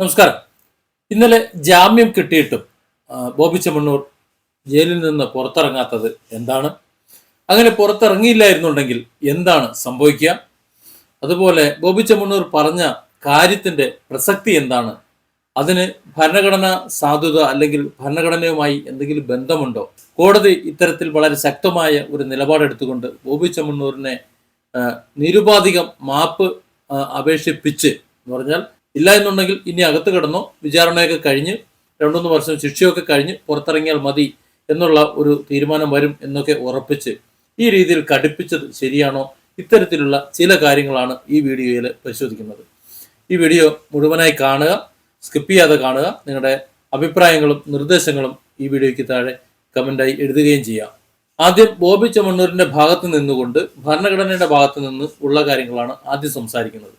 നമസ്കാരം. ഇന്നലെ ജാമ്യം കിട്ടിയിട്ടും ബോബി ചെമ്മണ്ണൂർ ജയിലിൽ നിന്ന് പുറത്തിറങ്ങാത്തത് എന്താണ്? അങ്ങനെ പുറത്തിറങ്ങിയില്ലായിരുന്നുണ്ടെങ്കിൽ എന്താണ് സംഭവിക്കുക? അതുപോലെ ബോബി ചെമ്മണ്ണൂർ പറഞ്ഞ കാര്യത്തിന്റെ പ്രസക്തി എന്താണ്? അതിന് ഭരണഘടന സാധുത അല്ലെങ്കിൽ ഭരണഘടനയുമായി എന്തെങ്കിലും ബന്ധമുണ്ടോ? കോടതി ഇത്തരത്തിൽ വളരെ ശക്തമായ ഒരു നിലപാടെടുത്തുകൊണ്ട് ബോബി ചെമ്മണ്ണൂരിനെ നിരുപാധികം മാപ്പ് അപേക്ഷിപ്പിച്ച് എന്ന് പറഞ്ഞാൽ ഇല്ല എന്നുണ്ടെങ്കിൽ ഇനി അകത്ത് കിടന്നോ വിചാരണയൊക്കെ കഴിഞ്ഞ് രണ്ടുമൂന്ന് വർഷം ശിക്ഷയൊക്കെ കഴിഞ്ഞ് പുറത്തിറങ്ങിയാൽ മതി എന്നുള്ള ഒരു തീരുമാനം വരും എന്നൊക്കെ ഉറപ്പിച്ച് ഈ രീതിയിൽ കടുപ്പിച്ചത് ശരിയാണോ? ഇത്തരത്തിലുള്ള ചില കാര്യങ്ങളാണ് ഈ വീഡിയോയിൽ പരിശോധിക്കുന്നത്. ഈ വീഡിയോ മുഴുവനായി കാണുക സ്കിപ്പ് ചെയ്യാതെ കാണുക. നിങ്ങളുടെ അഭിപ്രായങ്ങളും നിർദ്ദേശങ്ങളും ഈ വീഡിയോയ്ക്ക് താഴെ കമന്റായി എഴുതുകയും ചെയ്യാം. ആദ്യം ബോബി ചമണ്ണൂരിന്റെ ഭാഗത്ത് നിന്നുകൊണ്ട് ഭരണഘടനയുടെ ഭാഗത്ത് നിന്ന് ഉള്ള കാര്യങ്ങളാണ് ആദ്യം സംസാരിക്കുന്നത്.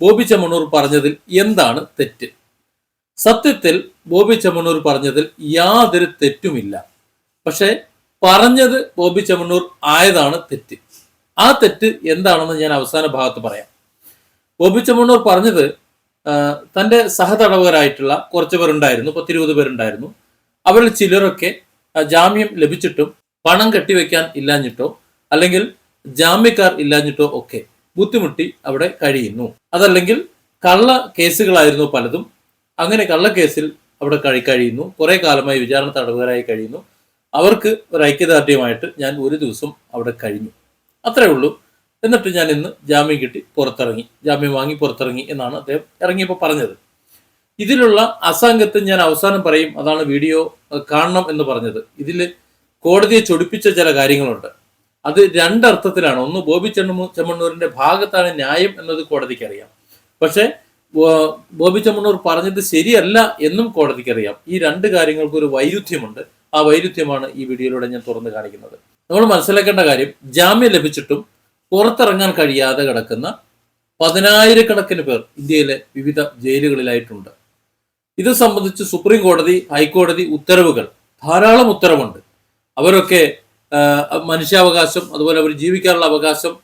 ബോബി ചെമ്മണ്ണൂർ പറഞ്ഞതിൽ എന്താണ് തെറ്റ്? സത്യത്തിൽ ബോബി ചെമ്മണ്ണൂർ പറഞ്ഞതിൽ യാതൊരു തെറ്റുമില്ല. പക്ഷേ പറഞ്ഞത് ബോബി ചെമ്മണ്ണൂർ ആയതാണ് തെറ്റ്. ആ തെറ്റ് എന്താണെന്ന് ഞാൻ അവസാന ഭാഗത്ത് പറയാം. ബോബി ചെമ്മണ്ണൂർ പറഞ്ഞത് തന്റെ സഹതടവുകാരായിട്ടുള്ള കുറച്ച് പേരുണ്ടായിരുന്നു പത്തിരുപത് പേരുണ്ടായിരുന്നു. അവരിൽ ചിലരൊക്കെ ജാമ്യം ലഭിച്ചിട്ടും പണം കെട്ടിവെക്കാൻ ഇല്ലാഞ്ഞിട്ടോ അല്ലെങ്കിൽ ജാമ്യക്കാർ ഇല്ലാഞ്ഞിട്ടോ ഒക്കെ ബുദ്ധിമുട്ടി അവിടെ കഴിയുന്നു. അതല്ലെങ്കിൽ കള്ള കേസുകളായിരുന്നു പലതും. അങ്ങനെ കള്ളക്കേസിൽ അവിടെ കഴി കഴിയുന്നു. കുറെ കാലമായി വിചാരണ തടവുകാരായി കഴിയുന്നു. അവർക്ക് ഒരു ഐക്യദാർഢ്യമായിട്ട് ഞാൻ ഒരു ദിവസം അവിടെ കഴിഞ്ഞു. അത്രേ ഉള്ളൂ. എന്നിട്ട് ഞാൻ ഇന്ന് ജാമ്യം കിട്ടി പുറത്തിറങ്ങി. ജാമ്യം വാങ്ങി പുറത്തിറങ്ങി എന്നാണ് അദ്ദേഹം ഇറങ്ങിയപ്പോൾ പറഞ്ഞത്. ഇതിലുള്ള അസംഗത്വം ഞാൻ അവസാനം പറയും. അതാണ് വീഡിയോ കാണണം എന്ന് പറഞ്ഞത്. ഇതിൽ കോടതിയെ ചൊടിപ്പിച്ച ചില കാര്യങ്ങളുണ്ട്. അത് രണ്ടർത്ഥത്തിലാണ്. ഒന്ന് ബോബി ചെമ്മണ്ണൂ ചെമ്മണ്ണൂരിന്റെ ഭാഗത്താണ് ന്യായം എന്നത് കോടതിക്ക് അറിയാം. പക്ഷേ ബോബി ചെമ്മണ്ണൂർ പറഞ്ഞത് ശരിയല്ല എന്നും കോടതിക്ക് അറിയാം. ഈ രണ്ട് കാര്യങ്ങൾക്ക് ഒരു വൈരുദ്ധ്യമുണ്ട്. ആ വൈരുദ്ധ്യമാണ് ഈ വീഡിയോയിലൂടെ ഞാൻ തുറന്നു കാണിക്കുന്നത്. നമ്മൾ മനസ്സിലാക്കേണ്ട കാര്യം ജാമ്യം ലഭിച്ചിട്ടും പുറത്തിറങ്ങാൻ കഴിയാതെ കിടക്കുന്ന പതിനായിരക്കണക്കിന് പേർ ഇന്ത്യയിലെ വിവിധ ജയിലുകളിലായിട്ടുണ്ട്. ഇത് സംബന്ധിച്ച് സുപ്രീം കോടതി ഹൈക്കോടതി ഉത്തരവുകൾ ധാരാളം ഉത്തരവുണ്ട്. അവരൊക്കെ മനുഷ്യാവകാശം അതുപോലെ അവർ ജീവിക്കാനുള്ള അവകാശം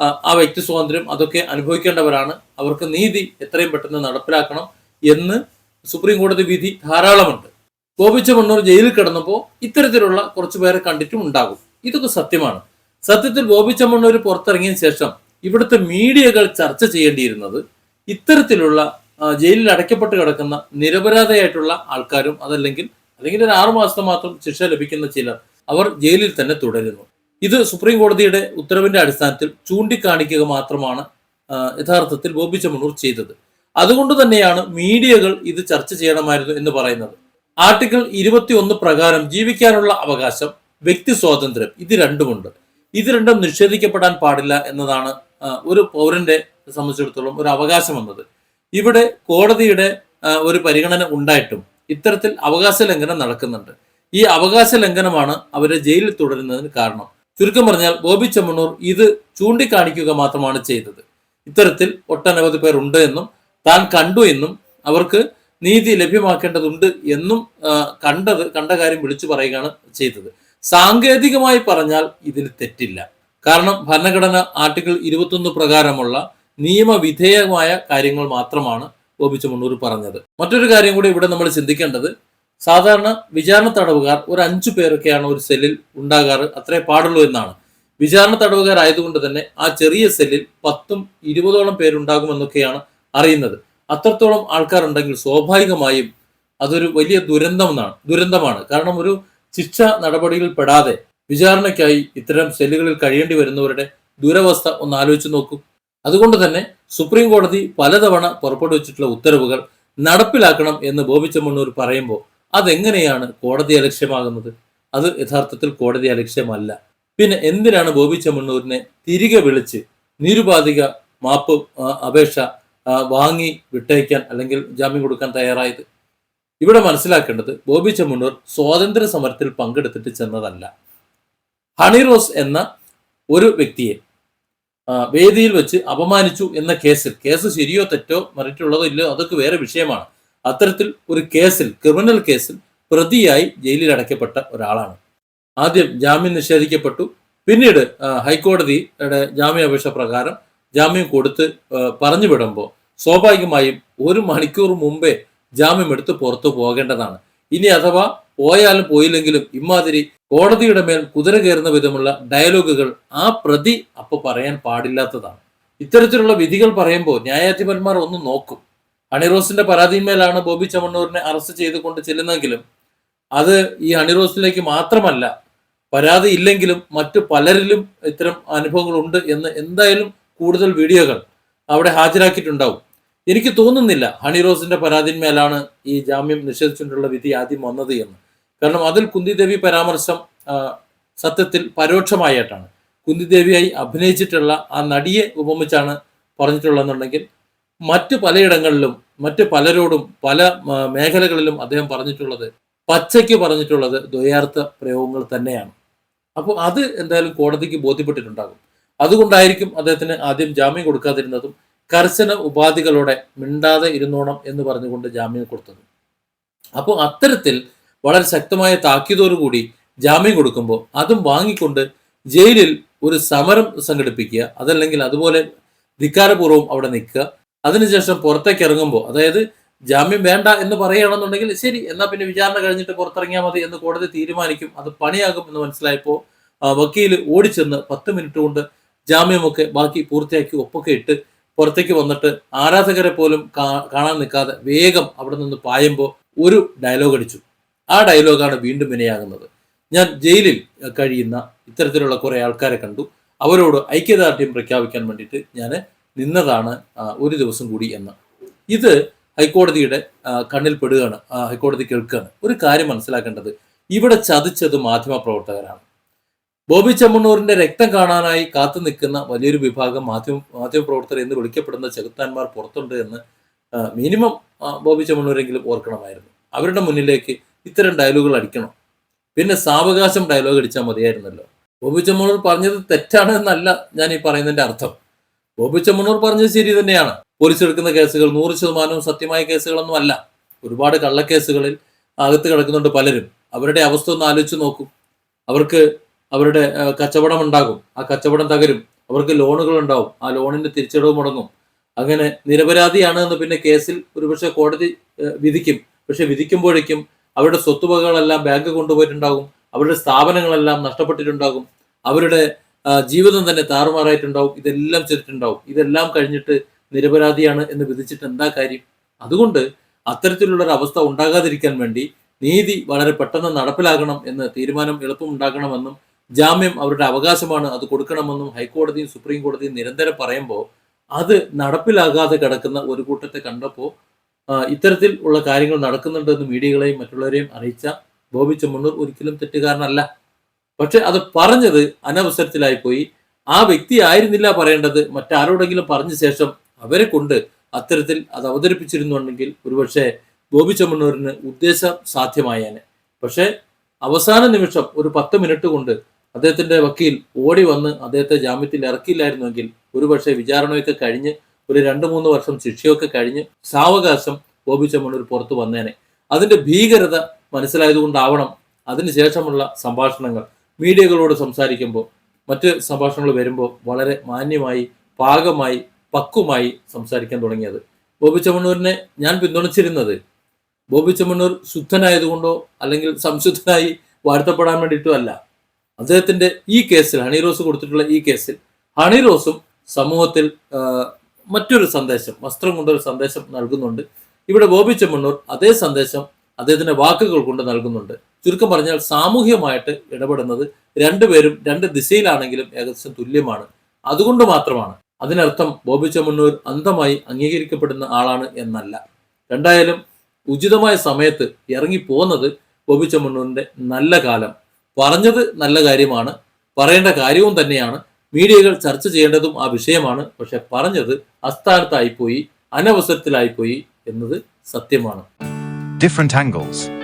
ആ, വ്യക്തി സ്വാതന്ത്ര്യം അതൊക്കെ അനുഭവിക്കേണ്ടവരാണ്. അവർക്ക് നീതി എത്രയും പെട്ടെന്ന് നടപ്പിലാക്കണം എന്ന് സുപ്രീം കോടതി വിധി ധാരാളമുണ്ട്. ഗോപിച്ച മണ്ണൂർ ജയിലിൽ കിടന്നപ്പോൾ ഇത്തരത്തിലുള്ള കുറച്ച് പേരെ കണ്ടിട്ടും ഉണ്ടാകും. ഇതൊക്കെ സത്യമാണ്. സത്യത്തിൽ ഗോപിച്ച മണ്ണൂർ പുറത്തിറങ്ങിയ ശേഷം ഇവിടുത്തെ മീഡിയകൾ ചർച്ച ചെയ്യേണ്ടിയിരുന്നത് ഇത്തരത്തിലുള്ള ജയിലിൽ അടയ്ക്കപ്പെട്ട് കിടക്കുന്ന നിരപരാധിയായിട്ടുള്ള ആൾക്കാരും അതല്ലെങ്കിൽ അല്ലെങ്കിൽ ഒരു ആറു മാത്രം ശിക്ഷ ലഭിക്കുന്ന ചിലർ അവർ ജയിലിൽ തന്നെ തുടരുന്നു. ഇത് സുപ്രീം കോടതിയുടെ ഉത്തരവിന്റെ അടിസ്ഥാനത്തിൽ ചൂണ്ടിക്കാണിക്കുക മാത്രമാണ് യഥാർത്ഥത്തിൽ ബോബി ചെമ്മണ്ണൂർ ചെയ്തത്. അതുകൊണ്ട് തന്നെയാണ് മീഡിയകൾ ഇത് ചർച്ച ചെയ്യണമായിരുന്നു എന്ന് പറയുന്നത്. ആർട്ടിക്കിൾ ഇരുപത്തി ഒന്ന് പ്രകാരം ജീവിക്കാനുള്ള അവകാശം വ്യക്തി സ്വാതന്ത്ര്യം ഇത് രണ്ടുമുണ്ട്. ഇത് രണ്ടും നിഷേധിക്കപ്പെടാൻ പാടില്ല എന്നതാണ് ഒരു പൗരന്റെ സംബന്ധിച്ചിടത്തോളം ഒരു അവകാശം എന്നത്. ഇവിടെ കോടതിയുടെ ഒരു പരിഗണന ഉണ്ടായിട്ടും ഇത്തരത്തിൽ അവകാശ ലംഘനം നടക്കുന്നുണ്ട്. ഈ അവകാശ ലംഘനമാണ് അവരെ ജയിലിൽ തുടരുന്നതിന് കാരണം. ചുരുക്കം പറഞ്ഞാൽ ബോബി ചെമ്മണ്ണൂർ ഇത് ചൂണ്ടിക്കാണിക്കുക മാത്രമാണ് ചെയ്തത്. ഇത്തരത്തിൽ ഒട്ടനവധി പേർ ഉണ്ട് എന്നും താൻ കണ്ടു എന്നും അവർക്ക് നീതി ലഭ്യമാക്കേണ്ടതുണ്ട് എന്നും കണ്ടത് കണ്ട കാര്യം വിളിച്ചു പറയുകയാണ് ചെയ്തത്. സാങ്കേതികമായി പറഞ്ഞാൽ ഇതിൽ തെറ്റില്ല. കാരണം ഭരണഘടന ആർട്ടിക്കിൾ ഇരുപത്തൊന്ന് പ്രകാരമുള്ള നിയമവിധേയമായ കാര്യങ്ങൾ മാത്രമാണ് ബോബി ചെമ്മണ്ണൂർ പറഞ്ഞത്. മറ്റൊരു കാര്യം കൂടി ഇവിടെ നമ്മൾ ചിന്തിക്കേണ്ടത് സാധാരണ വിചാരണ തടവുകാർ ഒരു അഞ്ചു പേരൊക്കെയാണ് ഒരു സെല്ലിൽ ഉണ്ടാകാറ് അത്രേ പാടുള്ളൂ എന്നാണ്. വിചാരണ തടവുകാരായതുകൊണ്ട് തന്നെ ആ ചെറിയ സെല്ലിൽ പത്തും ഇരുപതോളം പേരുണ്ടാകുമെന്നൊക്കെയാണ് അറിയുന്നത്. അത്രത്തോളം ആൾക്കാരുണ്ടെങ്കിൽ സ്വാഭാവികമായും അതൊരു വലിയ ദുരന്തമെന്നാണ് ദുരന്തമാണ്. കാരണം ഒരു ശിക്ഷ നടപടിയിൽ പെടാതെ വിചാരണയ്ക്കായി ഇത്തരം സെല്ലുകളിൽ കഴിയേണ്ടി വരുന്നവരുടെ ദുരവസ്ഥ ഒന്ന് ആലോചിച്ച് നോക്കൂ. അതുകൊണ്ട് തന്നെ സുപ്രീം കോടതി പലതവണ പുറപ്പെടുവിച്ചിട്ടുള്ള ഉത്തരവുകൾ നടപ്പിലാക്കണം എന്ന് ബോബി ചെമ്മണ്ണൂർ പറയുമ്പോൾ അതെങ്ങനെയാണ് കോടതി അലക്ഷ്യമാകുന്നത്? അത് യഥാർത്ഥത്തിൽ കോടതി അലക്ഷ്യമല്ല. പിന്നെ എന്തിനാണ് ബോബി ചെമ്മണ്ണൂരിനെ തിരികെ വിളിച്ച് നിരുപാധിക മാപ്പ് അപേക്ഷ വാങ്ങി വിട്ടയക്കാൻ അല്ലെങ്കിൽ ജാമ്യം കൊടുക്കാൻ തയ്യാറായത്? ഇവിടെ മനസ്സിലാക്കേണ്ടത് ബോബി ചെമ്മണ്ണൂർ സ്വാതന്ത്ര്യ സമരത്തിൽ പങ്കെടുത്തിട്ട് ചെന്നതല്ല. ഹണിറോസ് എന്ന ഒരു വ്യക്തിയെ വേദിയിൽ വെച്ച് അപമാനിച്ചു എന്ന കേസിൽ കേസ് ശരിയോ തെറ്റോ മറിച്ചുള്ളതോ ഇല്ലയോ അതൊക്കെ വേറെ വിഷയമാണ്. അത്തരത്തിൽ ഒരു കേസിൽ ക്രിമിനൽ കേസിൽ പ്രതിയായി ജയിലിൽ അടയ്ക്കപ്പെട്ട ഒരാളാണ്. ആദ്യം ജാമ്യം നിഷേധിക്കപ്പെട്ടു. പിന്നീട് ഹൈക്കോടതിയുടെ ജാമ്യാപേക്ഷ പ്രകാരം ജാമ്യം കൊടുത്ത് പറഞ്ഞു വിടുമ്പോൾ സ്വാഭാവികമായും ഒരു മണിക്കൂർ മുമ്പേ ജാമ്യം എടുത്ത് പുറത്തു പോകേണ്ടതാണ്. ഇനി അഥവാ പോയാലും പോയില്ലെങ്കിലും ഇമാതിരി കോടതിയുടെ മേൽ കുതിര കയറുന്ന വിധമുള്ള ഡയലോഗുകൾ ആ പ്രതി അപ്പോൾ പറയാൻ പാടില്ലാത്തതാണ്. ഇത്തരത്തിലുള്ള വിധികൾ പറയുമ്പോൾ ന്യായാധിപന്മാർ ഒന്ന് നോക്കും. ഹണിറോസിന്റെ പരാതിന്മേലാണ് ബോബി ചമ്മണ്ണൂരിനെ അറസ്റ്റ് ചെയ്തുകൊണ്ട് ചെല്ലുന്നെങ്കിലും അത് ഈ ഹണിറോസിലേക്ക് മാത്രമല്ല പരാതി ഇല്ലെങ്കിലും മറ്റു പലരിലും ഇത്തരം അനുഭവങ്ങൾ ഉണ്ട് എന്ന് എന്തായാലും കൂടുതൽ വീഡിയോകൾ അവിടെ ഹാജരാക്കിയിട്ടുണ്ടാവും. എനിക്ക് തോന്നുന്നില്ല ഹണിറോസിന്റെ പരാതിന്മേലാണ് ഈ ജാമ്യം നിഷേധിച്ചിട്ടുള്ള വിധി ആദ്യം വന്നത് എന്ന്. കാരണം അതിൽ കുന്തിദേവി പരാമർശം സത്യത്തിൽ പരോക്ഷമായിട്ടാണ്. കുന്തിദേവിയായി അഭിനയിച്ചിട്ടുള്ള ആ നടിയെ ഉപമിച്ചാണ് പറഞ്ഞിട്ടുള്ളതെന്നുണ്ടെങ്കിൽ മറ്റു പലയിടങ്ങളിലും മറ്റു പലരോടും പല മേഖലകളിലും അദ്ദേഹം പറഞ്ഞിട്ടുള്ളത് പച്ചയ്ക്ക് പറഞ്ഞിട്ടുള്ളത് ദ്വയാർത്ഥ പ്രയോഗങ്ങൾ തന്നെയാണ്. അപ്പോൾ അത് എന്തായാലും കോടതിക്ക് ബോധ്യപ്പെട്ടിട്ടുണ്ടാകും. അതുകൊണ്ടായിരിക്കും അദ്ദേഹത്തിന് ആദ്യം ജാമ്യം കൊടുക്കാതിരുന്നതും കർശന ഉപാധികളോടെ മിണ്ടാതെ ഇരുന്നോണം എന്ന് പറഞ്ഞുകൊണ്ട് ജാമ്യം കൊടുത്തത്. അപ്പോൾ അത്തരത്തിൽ വളരെ ശക്തമായ താക്കീതോടുകൂടി ജാമ്യം കൊടുക്കുമ്പോൾ അതും വാങ്ങിക്കൊണ്ട് ജയിലിൽ ഒരു സമരം സംഘടിപ്പിക്കുക അതല്ലെങ്കിൽ അതുപോലെ ധിക്കാരപൂർവം അവിടെ നിൽക്കുക അതിനുശേഷം പുറത്തേക്ക് ഇറങ്ങുമ്പോൾ അതായത് ജാമ്യം വേണ്ട എന്ന് പറയുകയാണെന്നുണ്ടെങ്കിൽ ശരി എന്നാൽ പിന്നെ വിചാരണ കഴിഞ്ഞിട്ട് പുറത്തിറങ്ങിയാൽ മതി എന്ന് കോടതി തീരുമാനിക്കും അത് പണിയാകും എന്ന് മനസ്സിലായപ്പോൾ വക്കീൽ ഓടിച്ചെന്ന് പത്ത് മിനിറ്റ് കൊണ്ട് ജാമ്യമൊക്കെ ബാക്കി പൂർത്തിയാക്കി ഒപ്പൊക്കെ ഇട്ട് പുറത്തേക്ക് വന്നിട്ട് ആരാധകരെ പോലും കാണാൻ നിൽക്കാതെ വേഗം അവിടെ നിന്ന് പായുമ്പോൾ ഒരു ഡയലോഗ് അടിച്ചു. ആ ഡയലോഗാണ് വീണ്ടും വിനയാകുന്നത്. ഞാൻ ജയിലിൽ കഴിയുന്ന ഇത്തരത്തിലുള്ള കുറെ ആൾക്കാരെ കണ്ടു. അവരോട് ഐക്യദാർഢ്യം പ്രഖ്യാപിക്കാൻ വേണ്ടിയിട്ട് ഞാൻ നിന്നതാണ് ഒരു ദിവസം കൂടി എന്ന്. ഇത് ഹൈക്കോടതിയുടെ കണ്ണിൽ പെടുകയാണ് ഹൈക്കോടതി കേൾക്കുകയാണ്. ഒരു കാര്യം മനസ്സിലാക്കേണ്ടത് ഇവിടെ ചതിച്ചത് മാധ്യമപ്രവർത്തകരാണ്. ബോബി ചെമ്മണ്ണൂരിന്റെ രക്തം കാണാനായി കാത്തു നിൽക്കുന്ന വലിയൊരു വിഭാഗം മാധ്യമ മാധ്യമപ്രവർത്തകർ എന്ന് വിളിക്കപ്പെടുന്ന ചെകുത്താന്മാർ പുറത്തുണ്ട് എന്ന് മിനിമം ബോബി ചെമ്മണ്ണൂരെങ്കിലും ഓർക്കണമായിരുന്നു. അവരുടെ മുന്നിലേക്ക് ഇത്തരം ഡയലോഗുകൾ അടിക്കണം. പിന്നെ സാവകാശം ഡയലോഗ് അടിച്ചാൽ മതിയായിരുന്നല്ലോ. ബോബി ചെമ്മണ്ണൂർ പറഞ്ഞത് തെറ്റാണ് എന്നല്ല ഞാൻ ഈ പറയുന്നതിന്റെ അർത്ഥം. ബോബി ചെമ്മണ്ണൂർ പറഞ്ഞത് ശരി തന്നെയാണ്. പോലീസ് എടുക്കുന്ന കേസുകൾ നൂറ് ശതമാനവും സത്യമായ കേസുകളൊന്നും അല്ല ഒരുപാട് കള്ളക്കേസുകളിൽ അകത്ത് കിടക്കുന്നുണ്ട് പലരും. അവരുടെ അവസ്ഥ ഒന്ന് ആലോചിച്ച് നോക്കും. അവർക്ക് അവരുടെ കച്ചവടം ഉണ്ടാകും. ആ കച്ചവടം തകരും. അവർക്ക് ലോണുകൾ ഉണ്ടാവും. ആ ലോണിന്റെ തിരിച്ചടവ് മുടങ്ങും. അങ്ങനെ നിരപരാധിയാണ് എന്ന് പിന്നെ കേസിൽ ഒരുപക്ഷെ കോടതി വിധിക്കും. പക്ഷെ വിധിക്കുമ്പോഴേക്കും അവരുടെ സ്വത്തുവകകളെല്ലാം ബാങ്ക് കൊണ്ടുപോയിട്ടുണ്ടാകും. അവരുടെ സ്ഥാപനങ്ങളെല്ലാം നഷ്ടപ്പെട്ടിട്ടുണ്ടാകും. അവരുടെ ജീവിതം തന്നെ താറുമാറായിട്ടുണ്ടാവും. ഇതെല്ലാം ചെയ്തിട്ടുണ്ടാവും. ഇതെല്ലാം കഴിഞ്ഞിട്ട് നിരപരാധിയാണ് എന്ന് വിധിച്ചിട്ട് എന്താ കാര്യം? അതുകൊണ്ട് അത്തരത്തിലുള്ള ഒരു അവസ്ഥ ഉണ്ടാകാതിരിക്കാൻ വേണ്ടി നീതി വളരെ പെട്ടെന്ന് നടപ്പിലാകണം എന്ന് തീരുമാനം എളുപ്പം ഉണ്ടാക്കണമെന്നും ജാമ്യം അവരുടെ അവകാശമാണ് അത് കൊടുക്കണമെന്നും ഹൈക്കോടതിയും സുപ്രീം കോടതിയും നിരന്തരം പറയുമ്പോൾ അത് നടപ്പിലാകാതെ കിടക്കുന്ന ഒരു കൂട്ടത്തെ കണ്ടപ്പോൾ ഇത്തരത്തിൽ ഉള്ള കാര്യങ്ങൾ നടക്കുന്നുണ്ടെന്ന് മീഡിയകളെയും മറ്റുള്ളവരെയും അറിയിച്ച ബോബി ചെമ്മണ്ണൂർ ഒരിക്കലും തെറ്റുകാരനല്ല. പക്ഷെ അത് പറഞ്ഞത് അനവസരത്തിലായി പോയി ആ വ്യക്തി ആയിരുന്നില്ല പറയേണ്ടത്. മറ്റാരോടെങ്കിലും പറഞ്ഞ ശേഷം അവരെ കൊണ്ട് അത്തരത്തിൽ അത് അവതരിപ്പിച്ചിരുന്നുണ്ടെങ്കിൽ ഒരുപക്ഷെ ബോബി ചെമ്മണ്ണൂരിന് ഉദ്ദേശം സാധ്യമായേനെ. പക്ഷേ അവസാന നിമിഷം ഒരു പത്ത് മിനിറ്റ് കൊണ്ട് അദ്ദേഹത്തിന്റെ വക്കീൽ ഓടി വന്ന് അദ്ദേഹത്തെ ജാമ്യത്തിൽ ഇറക്കിയില്ലായിരുന്നുവെങ്കിൽ ഒരുപക്ഷെ വിചാരണയൊക്കെ കഴിഞ്ഞ് ഒരു രണ്ട് മൂന്ന് വർഷം ശിക്ഷയൊക്കെ കഴിഞ്ഞ് സാവകാശം ബോബി ചെമ്മണ്ണൂർ പുറത്തു വന്നേനെ. അതിന്റെ ഭീകരത മനസ്സിലായതുകൊണ്ടാവണം അതിനുശേഷമുള്ള സംഭാഷണങ്ങൾ. മീഡിയകളോട് സംസാരിക്കുമ്പോൾ മറ്റ് സംഭാഷണങ്ങൾ വരുമ്പോൾ വളരെ മാന്യമായി പാകമായി പക്വമായി സംസാരിക്കാൻ തുടങ്ങിയത്. ബോബി ചമ്മണ്ണൂരിനെ ഞാൻ പിന്തുണച്ചിരുന്നത് ബോബി ചമ്മണ്ണൂർ ശുദ്ധനായതുകൊണ്ടോ അല്ലെങ്കിൽ സംശുദ്ധനായി വാഴ്ത്തപ്പെടാൻ വേണ്ടിയിട്ടോ അല്ല. അദ്ദേഹത്തിന്റെ ഈ കേസിൽ ഹണി റോസ് കൊടുത്തിട്ടുള്ള ഈ കേസിൽ ഹണി റോസും സമൂഹത്തിൽ മറ്റൊരു സന്ദേശം വസ്ത്രം കൊണ്ടൊരു സന്ദേശം നൽകുന്നുണ്ട്. ഇവിടെ ബോബി ചെമ്മണ്ണൂർ അതേ സന്ദേശം അദ്ദേഹത്തിന്റെ വാക്കുകൾ കൊണ്ട് നൽകുന്നുണ്ട്. ചുരുക്കം പറഞ്ഞാൽ സാമൂഹ്യമായിട്ട് ഇടപെടുന്നത് രണ്ടുപേരും രണ്ട് ദിശയിലാണെങ്കിലും ഏകദേശം തുല്യമാണ്. അതുകൊണ്ട് മാത്രമാണ്. അതിനർത്ഥം ബോബി ചെമ്മണ്ണൂർ അന്ധമായി അംഗീകരിക്കപ്പെടുന്ന ആളാണ് എന്നല്ല. രണ്ടായാലും ഉചിതമായ സമയത്ത് ഇറങ്ങി പോകുന്നത് ബോബി ചെമ്മണ്ണൂരിന്റെ നല്ല കാലം. പറഞ്ഞത് നല്ല കാര്യമാണ്. പറയേണ്ട കാര്യവും തന്നെയാണ്. മീഡിയകൾ ചർച്ച ചെയ്യേണ്ടതും ആ വിഷയമാണ്. പക്ഷെ പറഞ്ഞത് അസ്ഥാനത്തായിപ്പോയി അനവസരത്തിലായിപ്പോയി എന്നത് സത്യമാണ്. Different angles.